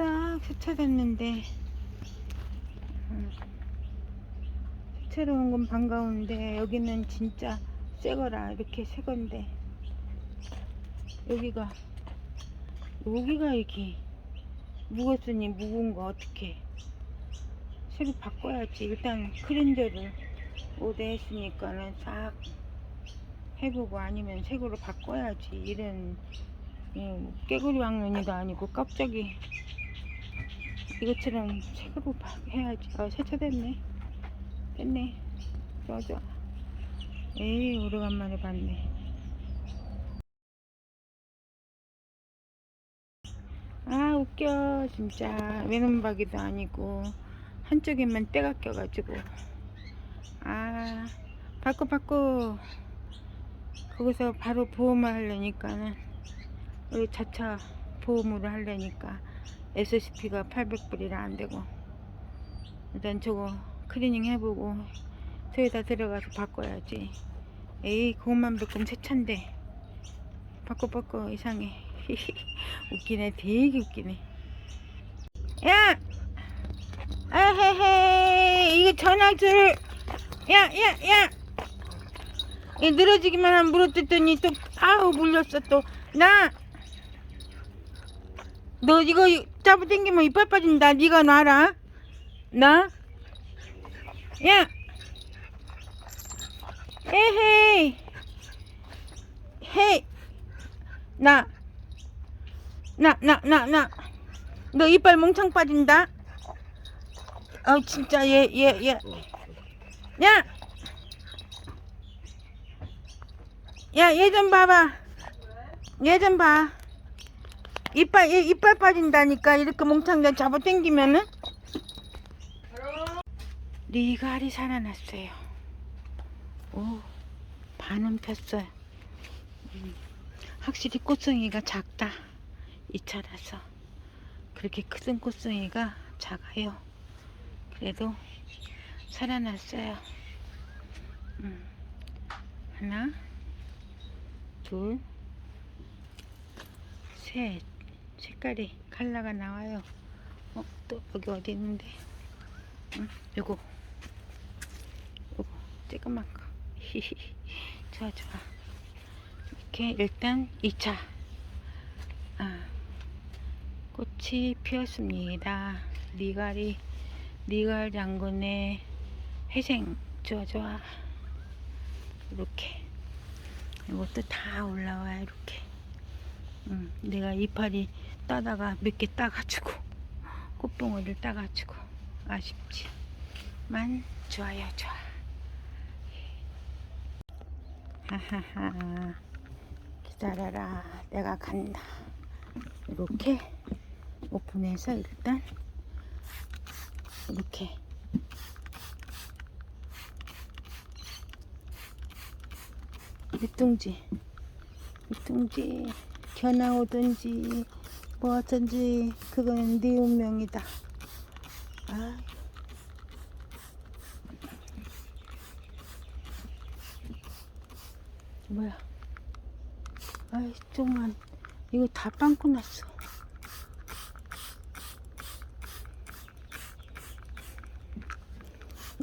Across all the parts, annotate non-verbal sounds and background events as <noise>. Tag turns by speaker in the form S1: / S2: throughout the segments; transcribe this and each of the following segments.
S1: 싹 세차됐는데. 음, 새로 온건 반가운데 여기는 진짜 새거라 이렇게 새건데. 여기가 여기가 이렇게 묵었으니 묵은 거 어떻게 새로 바꿔야지. 일단 크렌저를 오대 했으니까는 싹 해보고 아니면 새거로 바꿔야지. 이런 음, 깨구리 왕눈이도 아니고 깜짝이 이것처럼 색으로 바- 해야지. 아 세차됐네. 됐네. 좋아 좋아 에이 오래간만에 봤네. 아 웃겨 진짜. 외눈박이도 아니고 한쪽에만 때가 껴가지고. 아 바꿔 바꿔. 거기서 바로 보험을 하려니까는 우리 자차 보험으로 하려니까 SCP가 800불이라 안 되고. 일단 저거 클리닝 해보고 저기다 들어가서 바꿔야지. 에이 그것만 몇 세차인데. 바꿔 바꿔 이상해. <laughs> 웃기네 되게 웃기네. 야! 아헤헤 이거 전화줄. 야야야! 이 늘어지기만 하면 물어뜯더니 또 아우 물렸어 또. 나 너 이거 잡아 당기면 이빨 빠진다 네가 놔라 나 야! 에헤이! 헤이! 나! 나 나 나 나! 너 이빨 몽창 빠진다? 어 진짜 얘 얘 얘. 야! 야 얘 좀 봐봐. 얘 좀 봐 이빨 얘 이빨 빠진다니까 이렇게 몽창 잡아 당기면은 리갈이 살아났어요. 오, 반은 폈어요. 음, 확실히 꽃송이가 작다. 이 차라서. 그렇게 큰 꽃송이가 작아요. 그래도 살아났어요. 음, 하나, 둘, 셋. 색깔이 컬러가 나와요. 어, 또 여기 어디 있는데? 응, 요거. 요거 조그만 거. <laughs> 좋아 좋아. 이렇게 일단 2차. 아, 꽃이 피었습니다. 니갈이 니갈 장군의 회생 좋아 좋아. 이렇게 이것도 다 올라와요 이렇게. 음, 내가 이파리 따다가 몇 개 따가지고 꽃봉오리를 따가지고 아쉽지만 좋아요 좋아. 하하하. 기다려라. 내가 간다. 이렇게 오픈해서 일단 이렇게. 밑둥지. 밑둥지. 겨나오든지 뭐 어쩐지 그거는 네 운명이다. 아. 뭐야? 아이 좀만 이거 다 빵꾸 났어.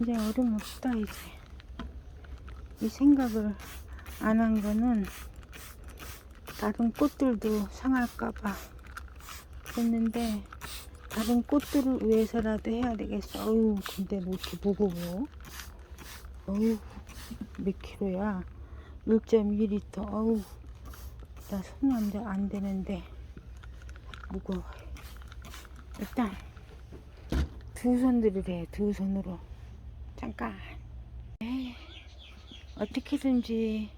S1: 이제 얼음 없다 이제. 이 생각을 안 한 거는 다른 꽃들도 상할까봐 했는데 다른 꽃들을 위해서라도 해야 되겠어. 어우 근데 뭐 이렇게 무거워? 어우 몇 킬로야? 1.2리터. 어우 나손안 되는데 무거워. 일단 두 손들을 해. 두 손으로 잠깐. 어떻게든지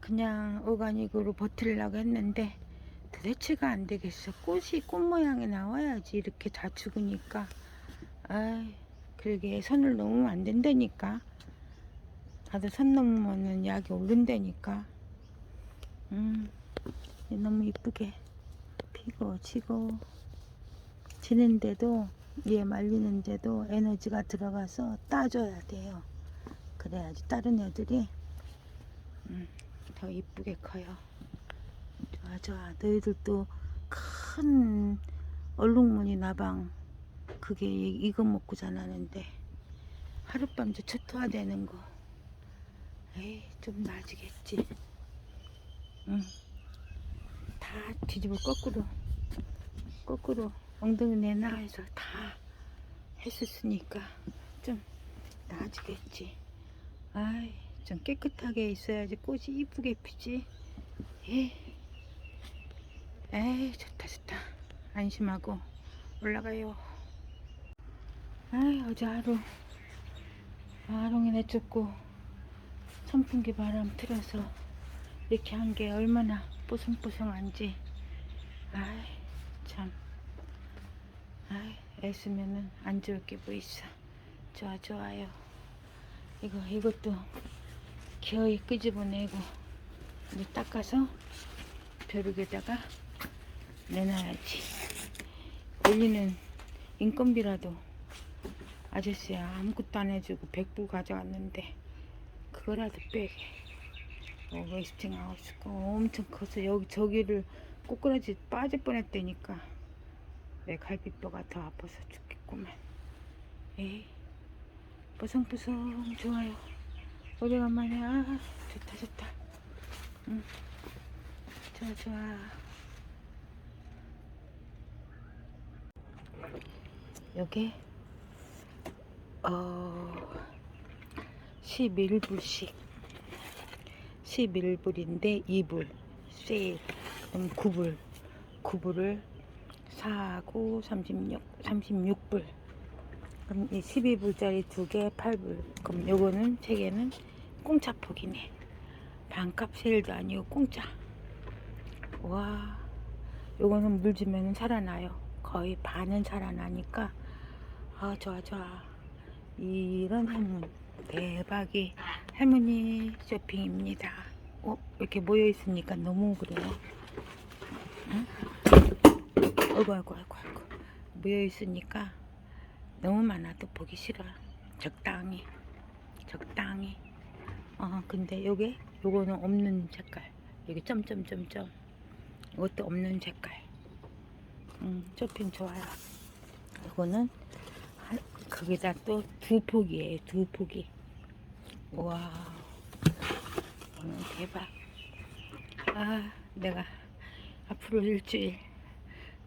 S1: 그냥 오가닉으로 버틸려고 했는데 도대체가 안 되겠어. 꽃이 꽃 모양이 나와야지 이렇게 다 죽으니까. 아이, 그러게 선을 넘으면 안 된다니까. 나도 선 넘으면 약이 오른다니까. 음, 너무 이쁘게 피고 지고 지는데도 얘 말리는데도 에너지가 들어가서 따줘야 돼요. 그래야지 다른 애들이 음, 더 이쁘게 커요. 좋아. 너희들도 큰 얼룩무늬 나방 그게 이- 이거 먹고 자라는데 하룻밤도 초토화되는 거. 에이 좀 나아지겠지. 응. 다 뒤집어 거꾸로 거꾸로 엉덩이 내놔 해서 다 했었으니까 좀 나아지겠지. 아이 좀 깨끗하게 있어야지 꽃이 이쁘게 피지. 에이 에이 좋다 좋다. 안심하고 올라가요. 아이 어제 하루. 아롱이 내쫓고 선풍기 바람 틀어서 이렇게 한 게 얼마나 뽀송뽀송한지. 아이 참. 아이 애쓰면은 안 좋을 게 뭐 있어. 좋아 좋아요. 이거 이것도 기어이 끄집어내고 이제 닦아서 벼룩에다가 내놔야지. 올리는 인건비라도 아저씨야 아무것도 안 해주고 100불 가져왔는데 그거라도 빼게. 어, 웨스팅 하우스가 엄청 커서 여기 저기를 꼬꾸라지 빠질 뻔했다니까. 내 갈비뼈가 더 아파서 죽겠구만. 에이 뽀송뽀송 좋아요. 오래간만에 아 좋다 좋다. 응. 좋아 좋아 요게 어 11불씩. 11불인데 2불. 세일 그럼 9불. 9불을 사고 36 36불. 그럼 이 12불짜리 두 개 8불. 그럼 요거는 세 개는 공짜 폭이네. 반값 세일도 아니고 공짜. 와. 요거는 물 주면 살아나요. 거의 반은 살아나니까 아 좋아 좋아. 이런 할머니 대박이. 할머니 쇼핑입니다. 어 이렇게 모여 있으니까 너무 그래요. 응? 아이고 아이고 아이고 모여 있으니까 너무 많아도 보기 싫어. 적당히 적당히. 어 근데 요게 요거는 없는 색깔. 여기 점점점점. 이것도 없는 색깔. 음 쇼핑 좋아요. 이거는 한- 거기다 또두 폭이에요 두 폭이 와. 이거는 대박. 아 내가 앞으로 일주일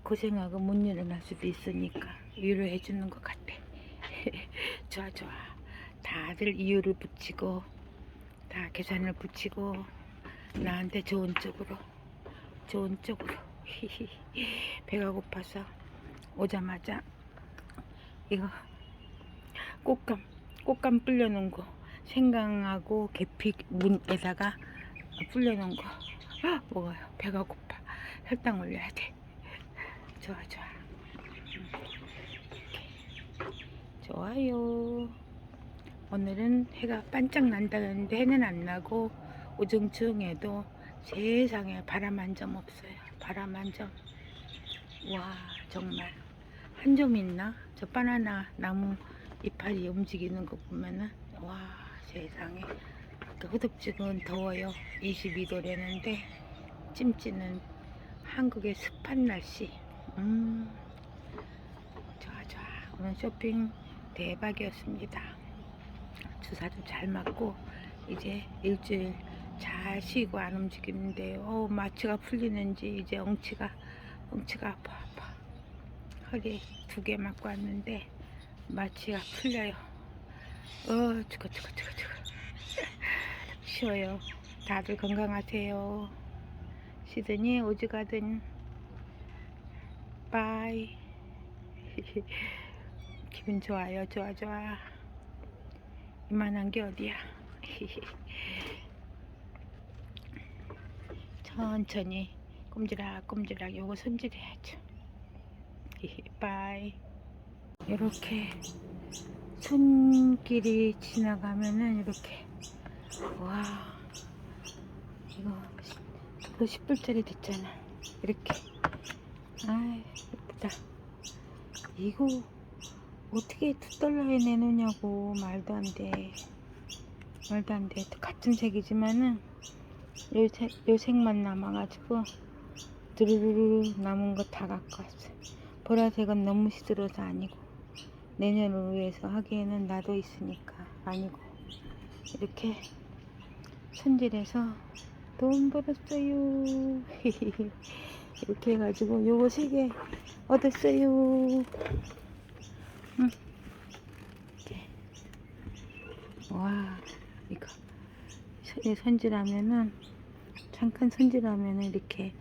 S1: 고생하고 못 일어날 수도 있으니까 위로해 주는 것 같아. <laughs> 좋아 좋아. 다들 이유를 붙이고 다 계산을 붙이고 나한테 좋은 쪽으로 좋은 쪽으로. <laughs> 배가 고파서 오자마자 이거 꽃감 꽃감 불려놓은 거. 생강하고 계피 문에다가 불려놓은 거. 먹어요. 배가 고파. 혈당 올려야 돼. 좋아 좋아. 좋아요. 오늘은 해가 반짝 난다는데 해는 안 나고 우중충해도 세상에 바람 한 점 없어요. 바람 한점 와 정말. 한 점 있나? 저 바나나 나무 이파리 움직이는 거 보면은 와 세상에. 그 후덥지근 더워요. 22도래는데 찜찌는 한국의 습한 날씨. 음 좋아 좋아. 오늘 쇼핑 대박이었습니다. 주사도 잘 맞고 이제 일주일 잘 쉬고 안 움직이는데 어 마취가 풀리는지 이제 엉치가 엉치가 아파 아파. 허리 두 개 맞고 왔는데 마취가 풀려요. 어 죽어 죽어 죽어 죽어. <laughs> 쉬어요. 다들 건강하세요. 시드니 오지가든. 바이. <laughs> 기분 좋아요. 좋아 좋아. 이만한 게 어디야? <laughs> 천천히. 꼼지락 꼼지락. 요거 손질해야죠. 바이 이렇게 손길이 지나가면은 이렇게. 와 이거 그거 10불짜리 됐잖아. 이렇게. 아 예쁘다. 이거 어떻게 두 달러에 내놓냐고. 말도 안돼. 말도 안돼. 같은 색이지만은 요, 색, 요 색만 남아가지고 두루루루 남은 거 다 갖고 왔어 보라색은 너무 시들어서 아니고 내년을 위해서 하기에는 나도 있으니까 아니고 이렇게 손질해서 돈 벌었어요. <laughs> 이렇게 해가지고 요거 세 개 얻었어요. 응. 와 이거. 손- 손질하면은 잠깐 손질하면은 이렇게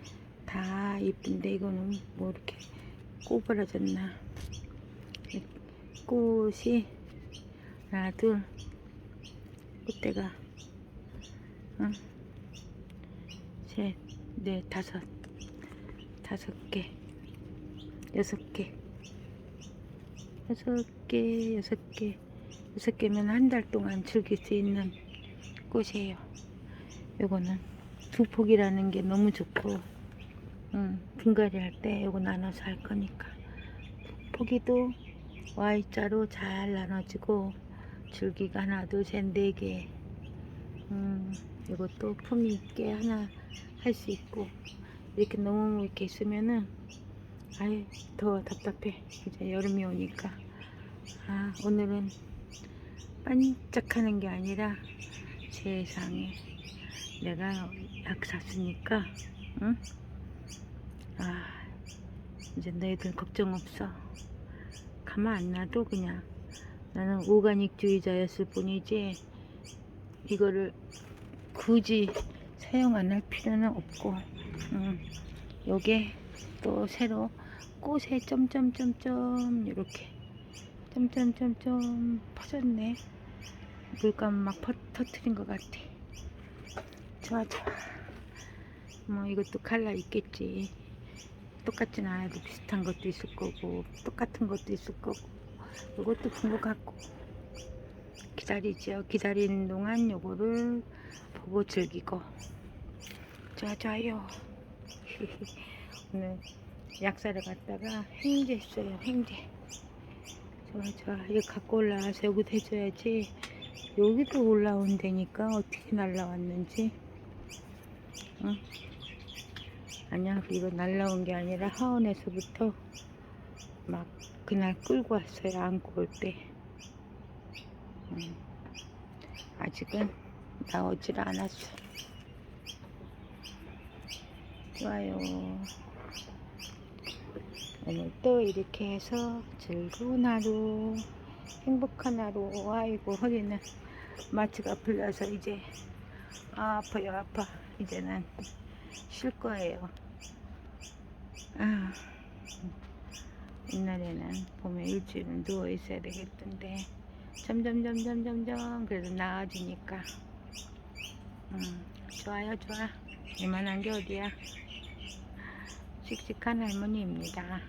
S1: 다 이쁜데 이거는 뭐 이렇게 꼬부라졌나. 이 꽃이 하나 둘 꽃대가 응. 셋, 넷, 다섯 다섯 개 여섯 개. 여섯 개 여섯 개. 여섯 개면 한 달 동안 즐길 수 있는 꽃이에요. 요거는 두 폭이라는 게 너무 좋고 응, 분갈이 할 때 요거 나눠서 할 거니까. 포기도 Y자로 잘 나눠지고 줄기가 하나 둘셋네개. 음, 이것도 품이 있게 하나 할 수 있고 이렇게 너무 이렇게 있으면은 아유 더 답답해. 이제 여름이 오니까. 아 오늘은 반짝하는 게 아니라 세상에 내가 약 샀으니까 응? 아 이제 너희들 걱정 없어 가만 안 놔도 그냥 나는 오가닉주의자였을 뿐이지 이거를 굳이 사용 안 할 필요는 없고 음, 요게 또 새로 꽃에 점점점점 이렇게 점점점점 퍼졌네. 물감 막 퍼, 터트린 것 같아. 좋아 좋아. 뭐 이것도 칼라 있겠지 똑같진 않아도 비슷한 것도 있을 거고 똑같은 것도 있을 거고. 이것도 본 것 같고 기다리죠. 기다리는 동안 요거를 보고 즐기고. 좋아 좋아요. <laughs> 오늘 약사를 갔다가 횡재 했어요 횡재 좋아 좋아. 이거 갖고 올라와서 여기도 해줘야지. 여기도 올라온다니까 어떻게 날라왔는지. 응? 아니야. 이거 날라온 게 아니라 하원에서부터 막 그날 끌고 왔어요 안고 올때. 음, 아직은 나오질 않았어. 좋아요. 오늘 또 이렇게 해서 즐거운 하루 행복한 하루. 아이고 허리는 마취가 풀려서 이제 아, 아파요 아파. 이제는 쉴 거예요 아 옛날에는 봄에 일주일은 누워 있어야 되겠던데. 점점 점점 점점 그래도 나아지니까. 음, 좋아요 좋아. 이만한 게 어디야? 씩씩한 할머니입니다